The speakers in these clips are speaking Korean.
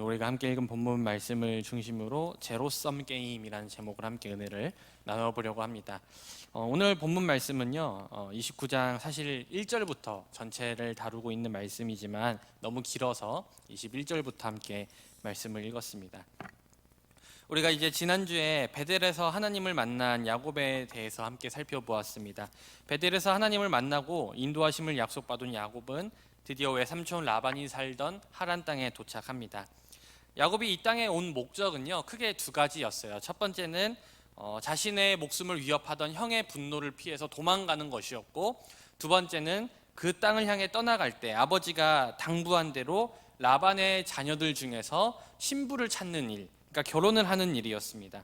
오늘 우리가 함께 읽은 본문 말씀을 중심으로 제로섬 게임이라는 제목을 함께 은혜를 나눠보려고 합니다. 어, 오늘 본문 말씀은요, 어, 29장 사실 1절부터 전체를 다루고 있는 말씀이지만 너무 길어서 21절부터 함께 말씀을 읽었습니다. 우리가 이제 지난주에 베델에서 하나님을 만난 야곱에 대해서 함께 살펴보았습니다. 베델에서 하나님을 만나고 인도하심을 약속받은 야곱은 드디어 외삼촌 라반이 살던 하란 땅에 도착합니다. 야곱이 이 땅에 온 목적은요 크게 두 가지였어요. 첫 번째는 어, 자신의 목숨을 위협하던 형의 분노를 피해서 도망가는 것이었고 두 번째는 그 땅을 향해 떠나갈 때 아버지가 당부한 대로 라반의 자녀들 중에서 신부를 찾는 일, 그러니까 결혼을 하는 일이었습니다.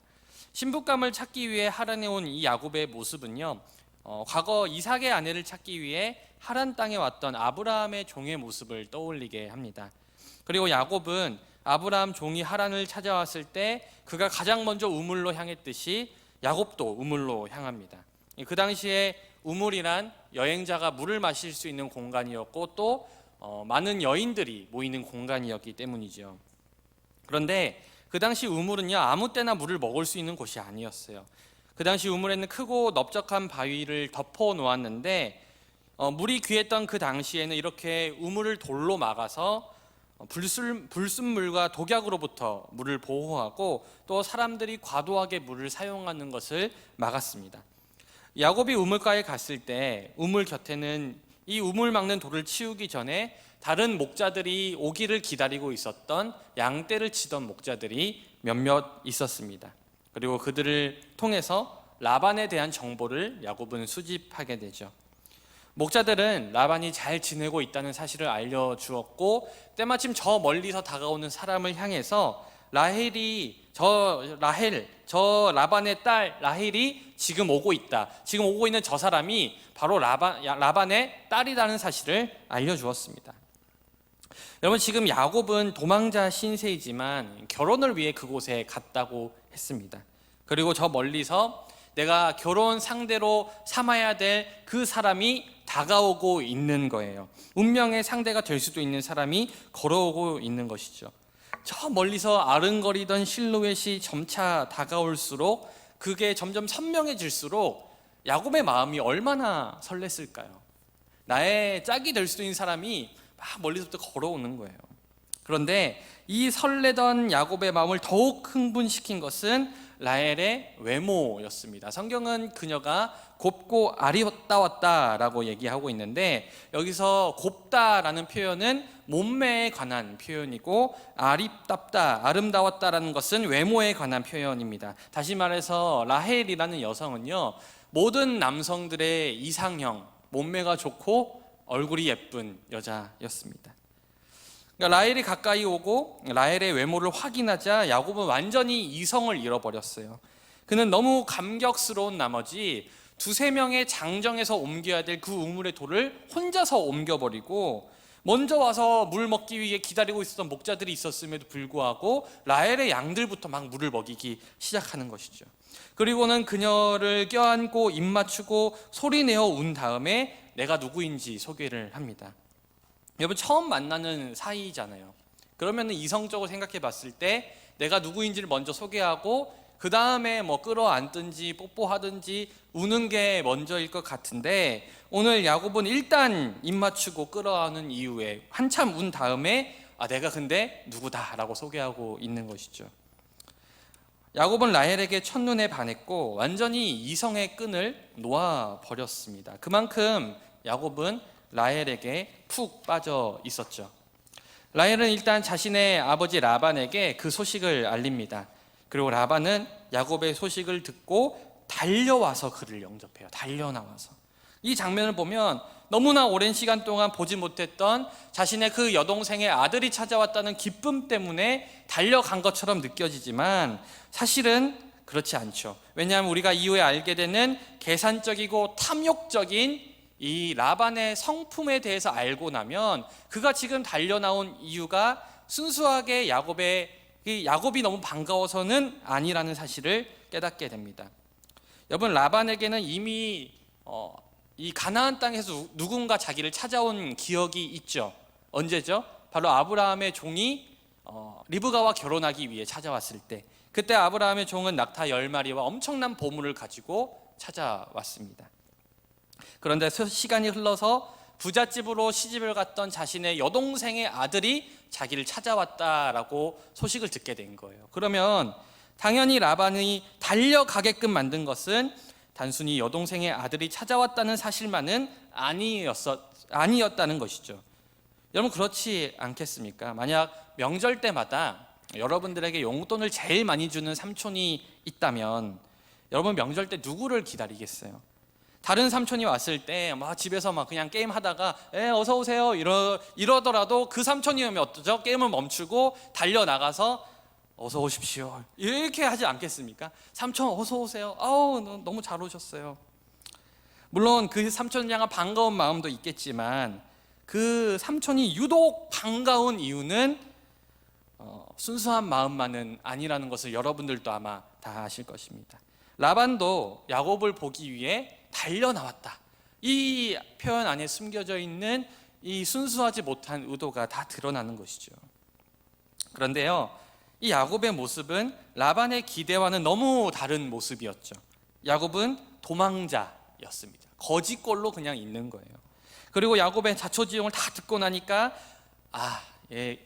신부감을 찾기 위해 하란에 온 이 야곱의 모습은요, 어, 과거 이삭의 아내를 찾기 위해 하란 땅에 왔던 아브라함의 종의 모습을 떠올리게 합니다. 그리고 야곱은 아브라함 종이 하란을 찾아왔을 때 그가 가장 먼저 우물로 향했듯이 야곱도 우물로 향합니다. 그 당시에 우물이란 여행자가 물을 마실 수 있는 공간이었고 또 어, 많은 여인들이 모이는 공간이었기 때문이죠. 그런데 그 당시 우물은요 아무 때나 물을 먹을 수 있는 곳이 아니었어요. 그 당시 우물에는 크고 넓적한 바위를 덮어 놓았는데 어, 물이 귀했던 그 당시에는 이렇게 우물을 돌로 막아서 어, 불순, 불순 물과 독약으로부터 물을 보호하고 또 사람들이 과도하게 물을 사용하는 것을 막았습니다. 야곱이 우물가에 갔을 때 우물 곁에는 이 우물 막는 돌을 치우기 전에 다른 목자들이 오기를 기다리고 있었던 양떼를 치던 목자들이 몇몇 있었습니다. 그리고 그들을 통해서 라반에 대한 정보를 야곱은 수집하게 되죠. 목자들은 라반이 잘 지내고 있다는 사실을 알려주었고 때마침 저 멀리서 다가오는 사람을 향해서 라헬이 저 라헬 저 라반의 딸 라헬이 지금 오고 있다. 지금 오고 있는 저 사람이 바로 라반 라반의 딸이라는 사실을 알려주었습니다. 여러분 지금 야곱은 도망자 신세이지만 결혼을 위해 그곳에 갔다고 했습니다. 그리고 저 멀리서 내가 결혼 상대로 삼아야 될 그 사람이 다가오고 있는 거예요. 운명의 상대가 될 수도 있는 사람이 걸어오고 있는 것이죠. 저 멀리서 아른거리던 실루엣이 점차 다가올수록 그게 점점 선명해질수록 야곱의 마음이 얼마나 설렜을까요? 나의 짝이 될 수도 있는 사람이 막 멀리서부터 걸어오는 거예요. 그런데 이 설레던 야곱의 마음을 더욱 흥분시킨 것은 라헬의 외모였습니다. 성경은 그녀가 곱고 아리따웠다라고 얘기하고 있는데 여기서 곱다라는 표현은 몸매에 관한 표현이고 아리답다, 아름다웠다라는 것은 외모에 관한 표현입니다. 다시 말해서 라헬이라는 여성은요 모든 남성들의 이상형, 몸매가 좋고 얼굴이 예쁜 여자였습니다. 그러니까 라헬이 가까이 오고 라헬의 외모를 확인하자 야곱은 완전히 이성을 잃어버렸어요. 그는 너무 감격스러운 나머지 두세 명의 장정에서 옮겨야 될 그 우물의 돌을 혼자서 옮겨버리고 먼저 와서 물 먹기 위해 기다리고 있었던 목자들이 있었음에도 불구하고 라헬의 양들부터 막 물을 먹이기 시작하는 것이죠. 그리고는 그녀를 껴안고 입 맞추고 소리 내어 운 다음에 내가 누구인지 소개를 합니다. 여러분 처음 만나는 사이잖아요. 그러면 이성적으로 생각해 봤을 때 내가 누구인지를 먼저 소개하고 그 다음에 뭐 끌어안든지 뽀뽀하든지 우는 게 먼저일 것 같은데 오늘 야곱은 일단 입 맞추고 끌어안은 이후에 한참 운 다음에 아 내가 근데 누구다라고 소개하고 있는 것이죠. 야곱은 라헬에게 첫눈에 반했고 완전히 이성의 끈을 놓아 버렸습니다. 그만큼 야곱은 라헬에게 푹 빠져 있었죠. 라헬은 일단 자신의 아버지 라반에게 그 소식을 알립니다. 그리고 라반은 야곱의 소식을 듣고 달려와서 그를 영접해요. 달려나와서. 이 장면을 보면 너무나 오랜 시간 동안 보지 못했던 자신의 그 여동생의 아들이 찾아왔다는 기쁨 때문에 달려간 것처럼 느껴지지만 사실은 그렇지 않죠. 왜냐하면 우리가 이후에 알게 되는 계산적이고 탐욕적인 이 라반의 성품에 대해서 알고 나면 그가 지금 달려나온 이유가 순수하게 야곱의 야곱이 너무 반가워서는 아니라는 사실을 깨닫게 됩니다. 여러분 라반에게는 이미 어, 이 가나안 땅에서 누군가 자기를 찾아온 기억이 있죠. 언제죠? 바로 아브라함의 종이 어, 리브가와 결혼하기 위해 찾아왔을 때 그때 아브라함의 종은 낙타 열 마리와 엄청난 보물을 가지고 찾아왔습니다. 그런데 서- 시간이 흘러서 부잣집으로 시집을 갔던 자신의 여동생의 아들이 자기를 찾아왔다라고 소식을 듣게 된 거예요. 그러면 당연히 라반이 달려가게끔 만든 것은 단순히 여동생의 아들이 찾아왔다는 사실만은 아니었어, 아니었다는 것이죠. 여러분 그렇지 않겠습니까? 만약 명절 때마다 여러분들에게 용돈을 제일 많이 주는 삼촌이 있다면 여러분 명절 때 누구를 기다리겠어요? 다른 삼촌이 왔을 때 막 집에서 막 그냥 게임 하다가 에 어서 오세요 이러 이러더라도 그 삼촌이 오면 어떠죠? 게임을 멈추고 달려 나가서 어서 오십시오 이렇게 하지 않겠습니까? 삼촌 어서 오세요. 아우 너- 너무 잘 오셨어요. 물론 그 삼촌을 향한 반가운 마음도 있겠지만 그 삼촌이 유독 반가운 이유는 어, 순수한 마음만은 아니라는 것을 여러분들도 아마 다 아실 것입니다. 라반도 야곱을 보기 위해 달려 나왔다. 이 표현 안에 숨겨져 있는 이 순수하지 못한 의도가 다 드러나는 것이죠. 그런데요, 이 야곱의 모습은 라반의 기대와는 너무 다른 모습이었죠. 야곱은 도망자였습니다. 거지꼴로 그냥 있는 거예요. 그리고 야곱의 자초지종을 다 듣고 나니까 아, 얘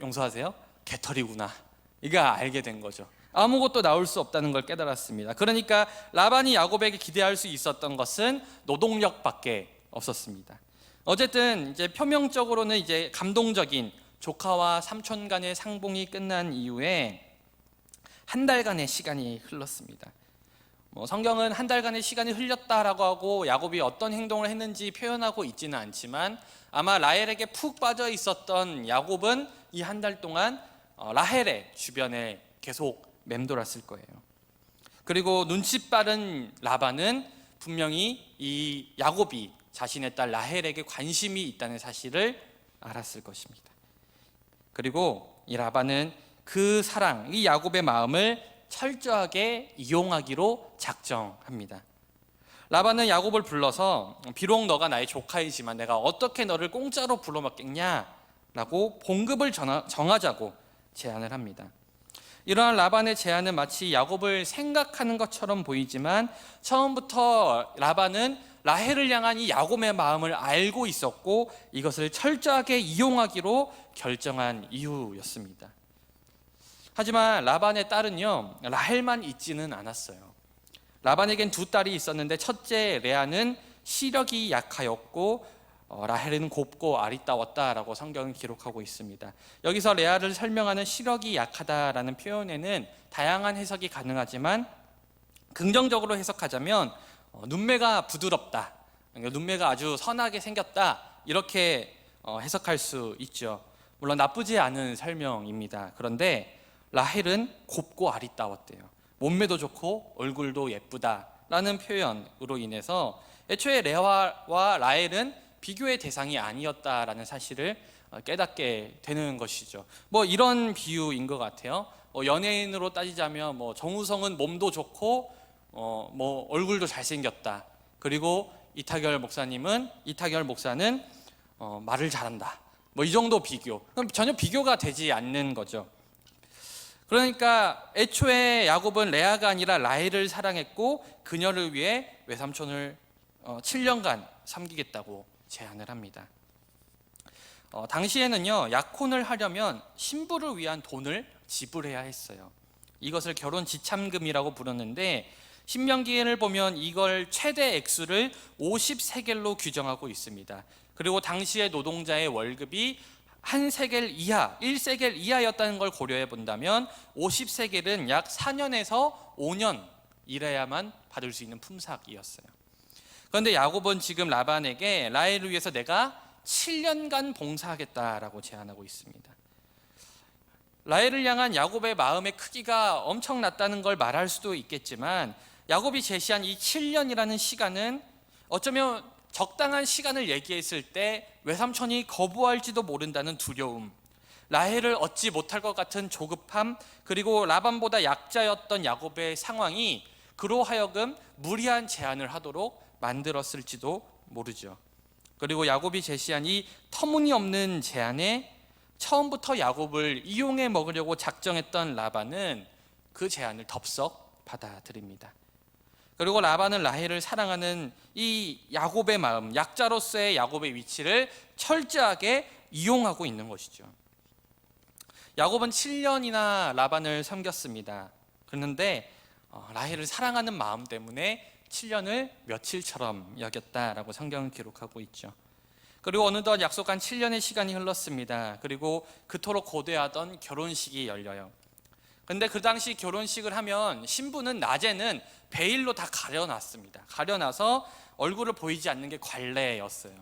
용서하세요. 개털이구나. 이거 알게 된 거죠. 아무것도 나올 수 없다는 걸 깨달았습니다. 그러니까 라반이 야곱에게 기대할 수 있었던 것은 노동력밖에 없었습니다. 어쨌든 이제 표면적으로는 이제 감동적인 조카와 삼촌 간의 상봉이 끝난 이후에 한 달간의 시간이 흘렀습니다. 뭐 성경은 한 달간의 시간이 흘렸다라고 하고 야곱이 어떤 행동을 했는지 표현하고 있지는 않지만 아마 라헬에게 푹 빠져 있었던 야곱은 이 한 달 동안 어, 라헬의 주변에 계속 맴돌았을 거예요. 그리고 눈치 빠른 라반은 분명히 이 야곱이 자신의 딸 라헬에게 관심이 있다는 사실을 알았을 것입니다. 그리고 이 라반은 그 사랑, 이 야곱의 마음을 철저하게 이용하기로 작정합니다. 라반은 야곱을 불러서 비록 너가 나의 조카이지만 내가 어떻게 너를 공짜로 불러먹겠냐라고 봉급을 정하자고 제안을 합니다. 이러한 라반의 제안은 마치 야곱을 생각하는 것처럼 보이지만 처음부터 라반은 라헬을 향한 이 야곱의 마음을 알고 있었고 이것을 철저하게 이용하기로 결정한 이유였습니다. 하지만 라반의 딸은요 라헬만 있지는 않았어요. 라반에겐 두 딸이 있었는데 첫째 레아는 시력이 약하였고 어, 라헬은 곱고 아리따웠다라고 성경은 기록하고 있습니다. 여기서 레아를 설명하는 시력이 약하다라는 표현에는 다양한 해석이 가능하지만 긍정적으로 해석하자면 어, 눈매가 부드럽다, 그러니까 눈매가 아주 선하게 생겼다 이렇게 어, 해석할 수 있죠. 물론 나쁘지 않은 설명입니다. 그런데 라헬은 곱고 아리따웠대요. 몸매도 좋고 얼굴도 예쁘다라는 표현으로 인해서 애초에 레아와 라헬은 비교의 대상이 아니었다라는 사실을 어, 깨닫게 되는 것이죠. 뭐 이런 비유인 것 같아요. 어, 연예인으로 따지자면 뭐 정우성은 몸도 좋고 어, 뭐 얼굴도 잘생겼다. 그리고 이타결 목사님은 이타결 목사는 어, 말을 잘한다. 뭐 이 정도 비교. 그럼 전혀 비교가 되지 않는 거죠. 그러니까 애초에 야곱은 레아가 아니라 라헬을 사랑했고 그녀를 위해 외삼촌을 어, 7년간 섬기겠다고 제안을 합니다. 어, 당시에는요 약혼을 하려면 신부를 위한 돈을 지불해야 했어요. 이것을 결혼 지참금이라고 부르는데 신명기를 보면 이걸 최대 액수를 50세겔로 규정하고 있습니다. 그리고 당시의 노동자의 월급이 한 세겔 이하, 1세겔 이하였다는 걸 고려해 본다면 50세겔은 약 4년에서 5년 일해야만 받을 수 있는 품삯이었어요. 그런데 야곱은 지금 라반에게 라헬을 위해서 내가 7년간 봉사하겠다라고 제안하고 있습니다. 라헬을 향한 야곱의 마음의 크기가 엄청났다는 걸 말할 수도 있겠지만 야곱이 제시한 이 7년이라는 시간은 어쩌면 적당한 시간을 얘기했을 때 외삼촌이 거부할지도 모른다는 두려움, 라헬을 얻지 못할 것 같은 조급함, 그리고 라반보다 약자였던 야곱의 상황이 그로 하여금 무리한 제안을 하도록 만들었을지도 모르죠. 그리고 야곱이 제시한 이 터무니없는 제안에 처음부터 야곱을 이용해 먹으려고 작정했던 라반은 그 제안을 덥석 받아들입니다. 그리고 라반은 라헬을 사랑하는 이 야곱의 마음, 약자로서의 야곱의 위치를 철저하게 이용하고 있는 것이죠. 야곱은 7년이나 라반을 섬겼습니다. 그런데 어, 라헬을 사랑하는 마음 때문에 7년을 며칠처럼 여겼다라고 성경은 기록하고 있죠. 그리고 어느덧 약속한 7년의 시간이 흘렀습니다. 그리고 그토록 고대하던 결혼식이 열려요. 근데 그 당시 결혼식을 하면 신부는 낮에는 베일로 다 가려놨습니다. 가려놔서 얼굴을 보이지 않는 게 관례였어요.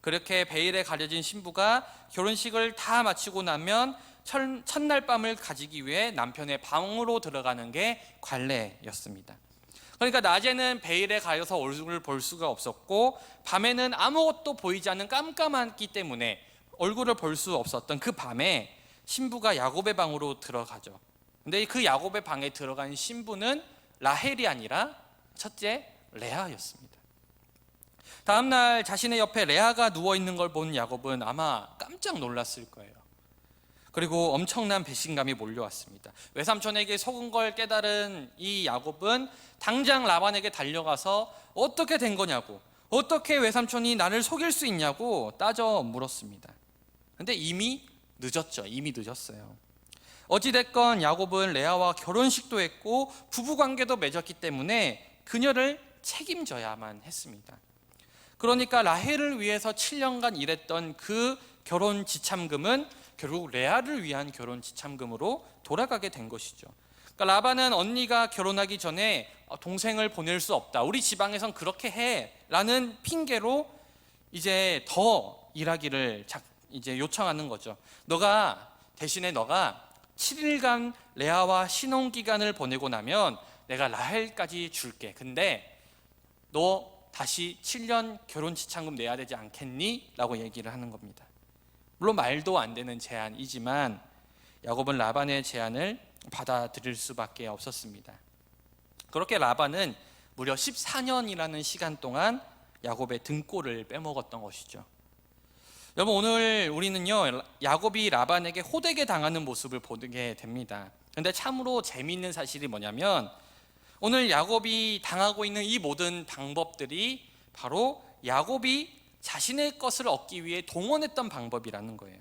그렇게 베일에 가려진 신부가 결혼식을 다 마치고 나면 첫, 첫날 밤을 가지기 위해 남편의 방으로 들어가는 게 관례였습니다. 그러니까 낮에는 베일에 가려서 얼굴을 볼 수가 없었고 밤에는 아무것도 보이지 않는 깜깜했기 때문에 얼굴을 볼 수 없었던 그 밤에 신부가 야곱의 방으로 들어가죠. 근데 그 야곱의 방에 들어간 신부는 라헬이 아니라 첫째 레아였습니다. 다음 날 자신의 옆에 레아가 누워 있는 걸 본 야곱은 아마 깜짝 놀랐을 거예요. 그리고 엄청난 배신감이 몰려왔습니다. 외삼촌에게 속은 걸 깨달은 이 야곱은 당장 라반에게 달려가서 어떻게 된 거냐고, 어떻게 외삼촌이 나를 속일 수 있냐고 따져 물었습니다. 근데 이미 늦었죠. 이미 늦었어요. 어찌됐건 야곱은 레아와 결혼식도 했고 부부 관계도 맺었기 때문에 그녀를 책임져야만 했습니다. 그러니까 라헬을 위해서 7년간 일했던 그 결혼 지참금은 결국 레아를 위한 결혼 지참금으로 돌아가게 된 것이죠. 그러니까 라반은 언니가 결혼하기 전에 어, 동생을 보낼 수 없다. 우리 지방에선 그렇게 해라는 핑계로 이제 더 일하기를 이제 요청하는 거죠. 너가 대신에 너가 7일간 레아와 신혼 기간을 보내고 나면 내가 라헬까지 줄게. 근데 너 다시 7년 결혼 지참금 내야 되지 않겠니? 라고 얘기를 하는 겁니다. 물론 말도 안 되는 제안이지만 야곱은 라반의 제안을 받아들일 수밖에 없었습니다. 그렇게 라반은 무려 14년이라는 시간 동안 야곱의 등골을 빼먹었던 것이죠. 여러분 오늘 우리는요 야곱이 라반에게 호되게 당하는 모습을 보게 됩니다. 근데 참으로 재미있는 사실이 뭐냐면 오늘 야곱이 당하고 있는 이 모든 방법들이 바로 야곱이 자신의 것을 얻기 위해 동원했던 방법이라는 거예요.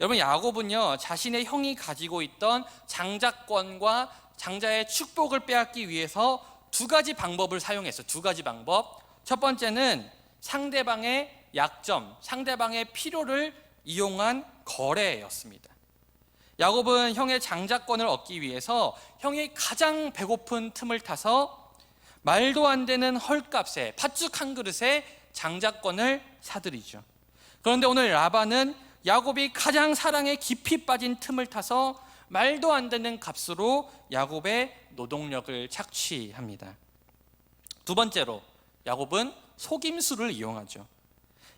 여러분 야곱은요 자신의 형이 가지고 있던 장자권과 장자의 축복을 빼앗기 위해서 두 가지 방법을 사용했어. 두 가지 방법. 첫 번째는 상대방의 약점, 상대방의 필요를 이용한 거래였습니다. 야곱은 형의 장자권을 얻기 위해서 형이 가장 배고픈 틈을 타서 말도 안 되는 헐값에 팥죽 한 그릇에 장자권을 사들이죠. 그런데 오늘 라반은 야곱이 가장 사랑에 깊이 빠진 틈을 타서 말도 안 되는 값으로 야곱의 노동력을 착취합니다. 두 번째로 야곱은 속임수를 이용하죠.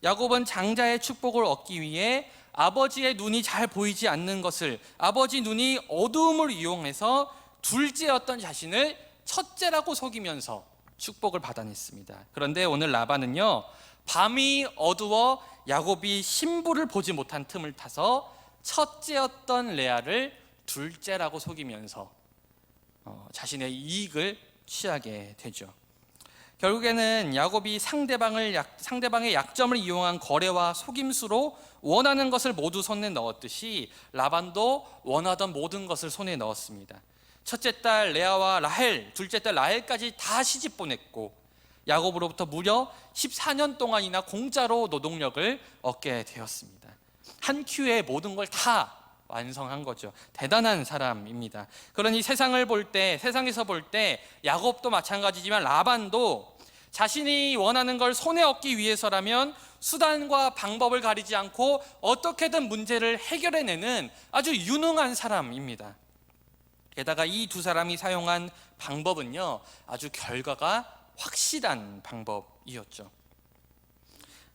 야곱은 장자의 축복을 얻기 위해 아버지의 눈이 잘 보이지 않는 것을 아버지 눈이 어두움을 이용해서 둘째였던 자신을 첫째라고 속이면서 축복을 받아냈습니다. 그런데 오늘 라반은요, 밤이 어두워 야곱이 신부를 보지 못한 틈을 타서 첫째였던 레아를 둘째라고 속이면서 어, 자신의 이익을 취하게 되죠. 결국에는 야곱이 상대방을 약, 상대방의 약점을 이용한 거래와 속임수로 원하는 것을 모두 손에 넣었듯이 라반도 원하던 모든 것을 손에 넣었습니다. 첫째 딸 레아와 라헬, 둘째 딸 라헬까지 다 시집 보냈고 야곱으로부터 무려 14년 동안이나 공짜로 노동력을 얻게 되었습니다. 한 큐에 모든 걸 다 완성한 거죠. 대단한 사람입니다. 그러니 세상을 볼 때, 세상에서 볼 때 야곱도 마찬가지지만 라반도 자신이 원하는 걸 손에 얻기 위해서라면 수단과 방법을 가리지 않고 어떻게든 문제를 해결해내는 아주 유능한 사람입니다. 게다가 이 두 사람이 사용한 방법은요, 아주 결과가 확실한 방법이었죠.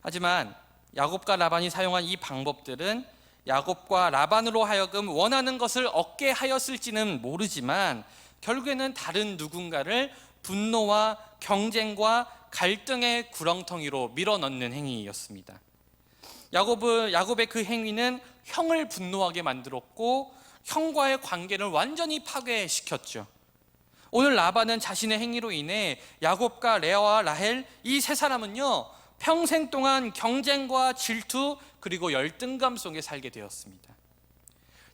하지만 야곱과 라반이 사용한 이 방법들은 야곱과 라반으로 하여금 원하는 것을 얻게 하였을지는 모르지만 결국에는 다른 누군가를 분노와 경쟁과 갈등의 구렁텅이로 밀어넣는 행위였습니다. 야곱의 그 행위는 형을 분노하게 만들었고 형과의 관계를 완전히 파괴시켰죠. 오늘 라반은 자신의 행위로 인해 야곱과 레아와 라헬 이 세 사람은요 평생 동안 경쟁과 질투 그리고 열등감 속에 살게 되었습니다.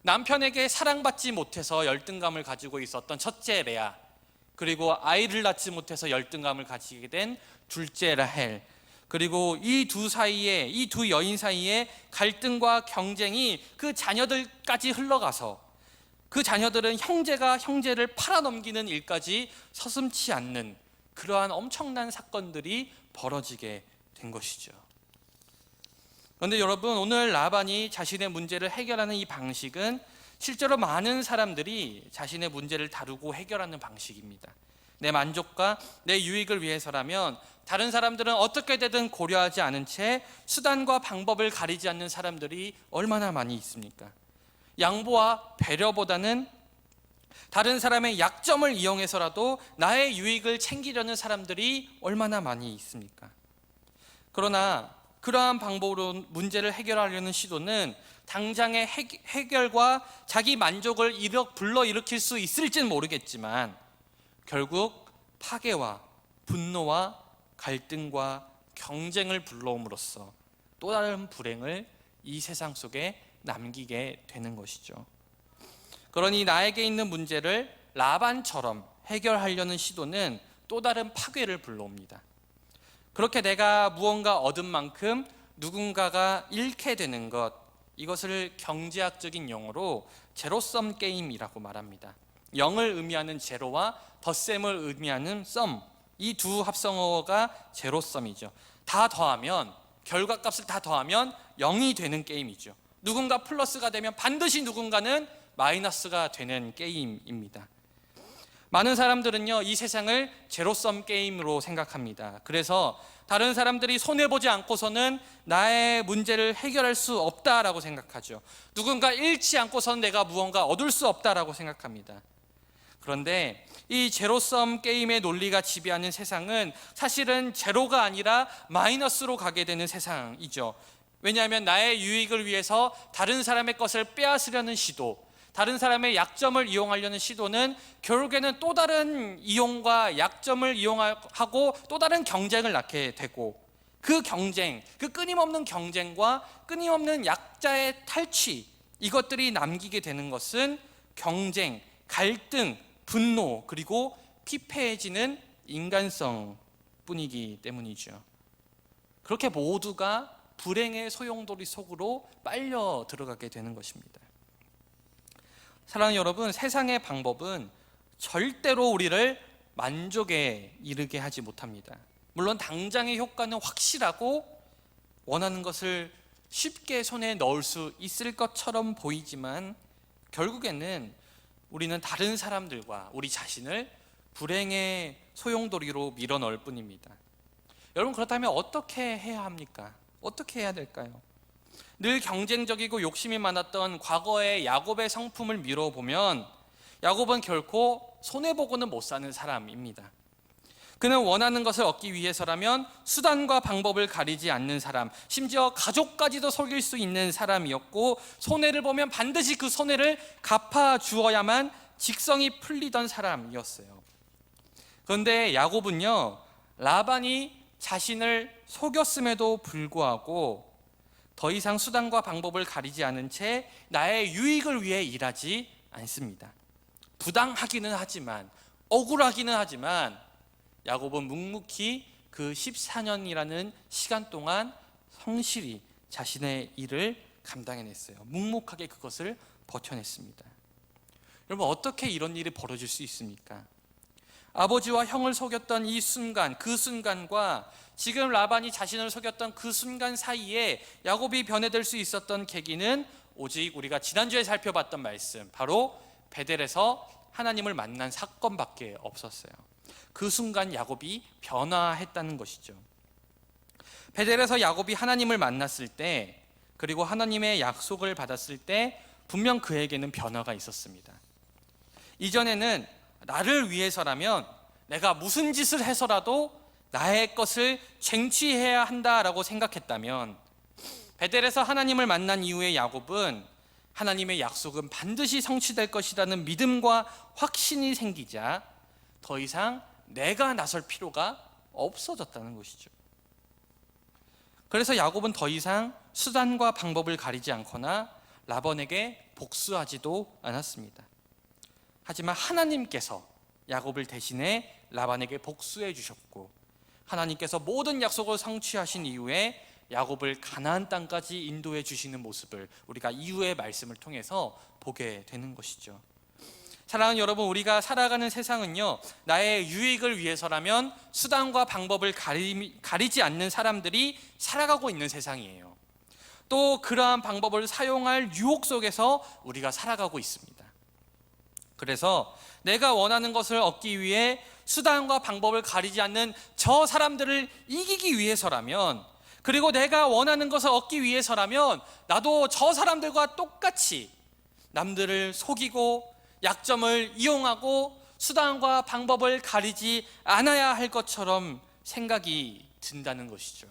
남편에게 사랑받지 못해서 열등감을 가지고 있었던 첫째 레아 그리고 아이를 낳지 못해서 열등감을 가지게 된 둘째 라헬 그리고 이 두 사이에 이 두 여인 사이에 갈등과 경쟁이 그 자녀들까지 흘러가서 그 자녀들은 형제가 형제를 팔아넘기는 일까지 서슴치 않는 그러한 엄청난 사건들이 벌어지게 된 것이죠. 그런데 여러분 오늘 라반이 자신의 문제를 해결하는 이 방식은 실제로 많은 사람들이 자신의 문제를 다루고 해결하는 방식입니다. 내 만족과 내 유익을 위해서라면 다른 사람들은 어떻게 되든 고려하지 않은 채 수단과 방법을 가리지 않는 사람들이 얼마나 많이 있습니까? 양보와 배려보다는 다른 사람의 약점을 이용해서라도 나의 유익을 챙기려는 사람들이 얼마나 많이 있습니까? 그러나 그러한 방법으로 문제를 해결하려는 시도는 당장의 해, 결과 자기 만족을 일으- 불러일으킬 수 있을지는 모르겠지만 결국 파괴와 분노와 갈등과 경쟁을 불러옴으로써 또 다른 불행을 이 세상 속에 남기게 되는 것이죠. 그러니 나에게 있는 문제를 라반처럼 해결하려는 시도는 또 다른 파괴를 불러옵니다. 그렇게 내가 무언가 얻은 만큼 누군가가 잃게 되는 것 이것을 경제학적인 용어로 제로섬 게임이라고 말합니다. 0을 의미하는 제로와 덧셈을 의미하는 썸 이 두 합성어가 제로섬이죠. 다 더하면 결과값을 다 더하면 0이 되는 게임이죠. 누군가 플러스가 되면 반드시 누군가는 마이너스가 되는 게임입니다. 많은 사람들은요, 이 세상을 제로섬 게임으로 생각합니다. 그래서 다른 사람들이 손해보지 않고서는 나의 문제를 해결할 수 없다라고 생각하죠. 누군가 잃지 않고서는 내가 무언가 얻을 수 없다라고 생각합니다. 그런데 이 제로섬 게임의 논리가 지배하는 세상은 사실은 제로가 아니라 마이너스로 가게 되는 세상이죠. 왜냐하면 나의 유익을 위해서 다른 사람의 것을 빼앗으려는 시도, 다른 사람의 약점을 이용하려는 시도는 결국에는 또 다른 이용과 약점을 이용하고 또 다른 경쟁을 낳게 되고 그 경쟁, 그 끊임없는 경쟁과 끊임없는 약자의 탈취 이것들이 남기게 되는 것은 경쟁, 갈등, 분노 그리고 피폐해지는 인간성 뿐이기 때문이죠. 그렇게 모두가 불행의 소용돌이 속으로 빨려 들어가게 되는 것입니다. 사랑하는 여러분, 세상의 방법은 절대로 우리를 만족에 이르게 하지 못합니다. 물론 당장의 효과는 확실하고 원하는 것을 쉽게 손에 넣을 수 있을 것처럼 보이지만 결국에는 우리는 다른 사람들과 우리 자신을 불행의 소용돌이로 밀어 넣을 뿐입니다. 여러분 그렇다면 어떻게 해야 합니까? 어떻게 해야 될까요? 늘 경쟁적이고 욕심이 많았던 과거의 야곱의 성품을 미뤄보면 야곱은 결코 손해보고는 못 사는 사람입니다. 그는 원하는 것을 얻기 위해서라면 수단과 방법을 가리지 않는 사람, 심지어 가족까지도 속일 수 있는 사람이었고 손해를 보면 반드시 그 손해를 갚아 주어야만 직성이 풀리던 사람이었어요. 그런데 야곱은요, 라반이 자신을 속였음에도 불구하고 더 이상 수단과 방법을 가리지 않은 채 나의 유익을 위해 일하지 않습니다. 부당하기는 하지만 억울하기는 하지만 야곱은 묵묵히 그 14년이라는 시간 동안 성실히 자신의 일을 감당해냈어요. 묵묵하게 그것을 버텨냈습니다. 여러분 어떻게 이런 일이 벌어질 수 있습니까? 아버지와 형을 속였던 이 순간, 그 순간과 지금 라반이 자신을 속였던 그 순간 사이에 야곱이 변해될 수 있었던 계기는 오직 우리가 지난주에 살펴봤던 말씀, 바로 베델에서 하나님을 만난 사건밖에 없었어요. 그 순간 야곱이 변화했다는 것이죠. 베델에서 야곱이 하나님을 만났을 때, 그리고 하나님의 약속을 받았을 때 분명 그에게는 변화가 있었습니다. 이전에는 나를 위해서라면 내가 무슨 짓을 해서라도 나의 것을 쟁취해야 한다라고 생각했다면 베델에서 하나님을 만난 이후에 야곱은 하나님의 약속은 반드시 성취될 것이라는 믿음과 확신이 생기자 더 이상 내가 나설 필요가 없어졌다는 것이죠. 그래서 야곱은 더 이상 수단과 방법을 가리지 않거나 라번에게 복수하지도 않았습니다. 하지만 하나님께서 야곱을 대신해 라반에게 복수해 주셨고 하나님께서 모든 약속을 성취하신 이후에 야곱을 가나안 땅까지 인도해 주시는 모습을 우리가 이후의 말씀을 통해서 보게 되는 것이죠. 사랑하는 여러분, 우리가 살아가는 세상은요, 나의 유익을 위해서라면 수단과 방법을 가리, 가리 지 않는 사람들이 살아가고 있는 세상이에요. 또 그러한 방법을 사용할 유혹 속에서 우리가 살아가고 있습니다. 그래서 내가 원하는 것을 얻기 위해 수단과 방법을 가리지 않는 저 사람들을 이기기 위해서라면 그리고 내가 원하는 것을 얻기 위해서라면 나도 저 사람들과 똑같이 남들을 속이고 약점을 이용하고 수단과 방법을 가리지 않아야 할 것처럼 생각이 든다는 것이죠.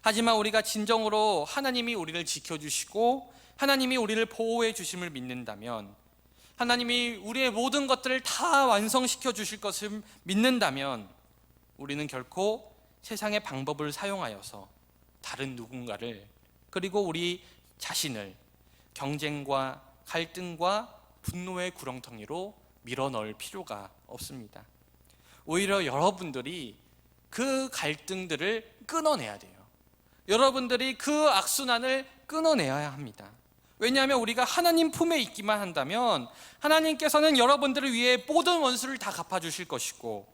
하지만 우리가 진정으로 하나님이 우리를 지켜주시고 하나님이 우리를 보호해 주심을 믿는다면 하나님이 우리의 모든 것들을 다 완성시켜 주실 것을 믿는다면 우리는 결코 세상의 방법을 사용하여서 다른 누군가를 그리고 우리 자신을 경쟁과 갈등과 분노의 구렁텅이로 밀어 넣을 필요가 없습니다. 오히려 여러분들이 그 갈등들을 끊어내야 돼요. 여러분들이 그 악순환을 끊어내야 합니다. 왜냐하면 우리가 하나님 품에 있기만 한다면 하나님께서는 여러분들을 위해 모든 원수를 다 갚아주실 것이고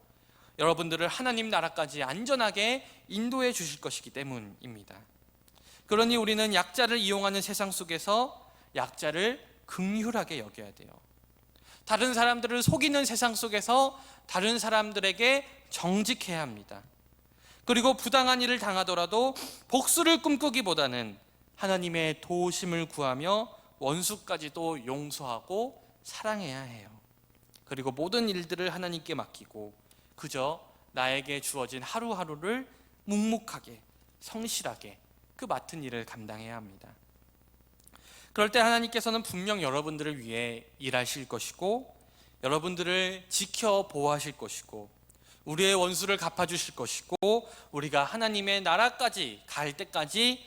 여러분들을 하나님 나라까지 안전하게 인도해 주실 것이기 때문입니다. 그러니 우리는 약자를 이용하는 세상 속에서 약자를 긍휼하게 여겨야 돼요. 다른 사람들을 속이는 세상 속에서 다른 사람들에게 정직해야 합니다. 그리고 부당한 일을 당하더라도 복수를 꿈꾸기보다는 하나님의 도우심을 구하며 원수까지도 용서하고 사랑해야 해요. 그리고 모든 일들을 하나님께 맡기고 그저 나에게 주어진 하루하루를 묵묵하게 성실하게 그 맡은 일을 감당해야 합니다. 그럴 때 하나님께서는 분명 여러분들을 위해 일하실 것이고 여러분들을 지켜 보호하실 것이고 우리의 원수를 갚아주실 것이고 우리가 하나님의 나라까지 갈 때까지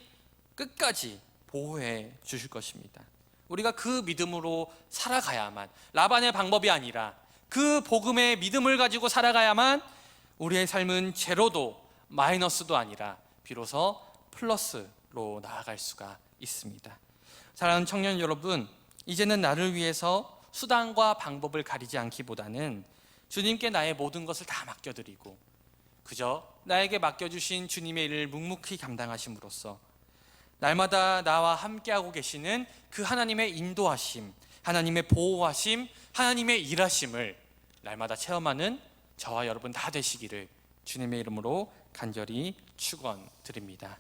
끝까지 보호해 주실 것입니다. 우리가 그 믿음으로 살아가야만 라반의 방법이 아니라 그 복음의 믿음을 가지고 살아가야만 우리의 삶은 제로도 마이너스도 아니라 비로소 플러스로 나아갈 수가 있습니다. 사랑하는 청년 여러분, 이제는 나를 위해서 수단과 방법을 가리지 않기보다는 주님께 나의 모든 것을 다 맡겨드리고 그저 나에게 맡겨주신 주님의 일을 묵묵히 감당하심으로써 날마다 나와 함께하고 계시는 그 하나님의 인도하심, 하나님의 보호하심, 하나님의 일하심을 날마다 체험하는 저와 여러분 다 되시기를 주님의 이름으로 간절히 축원드립니다.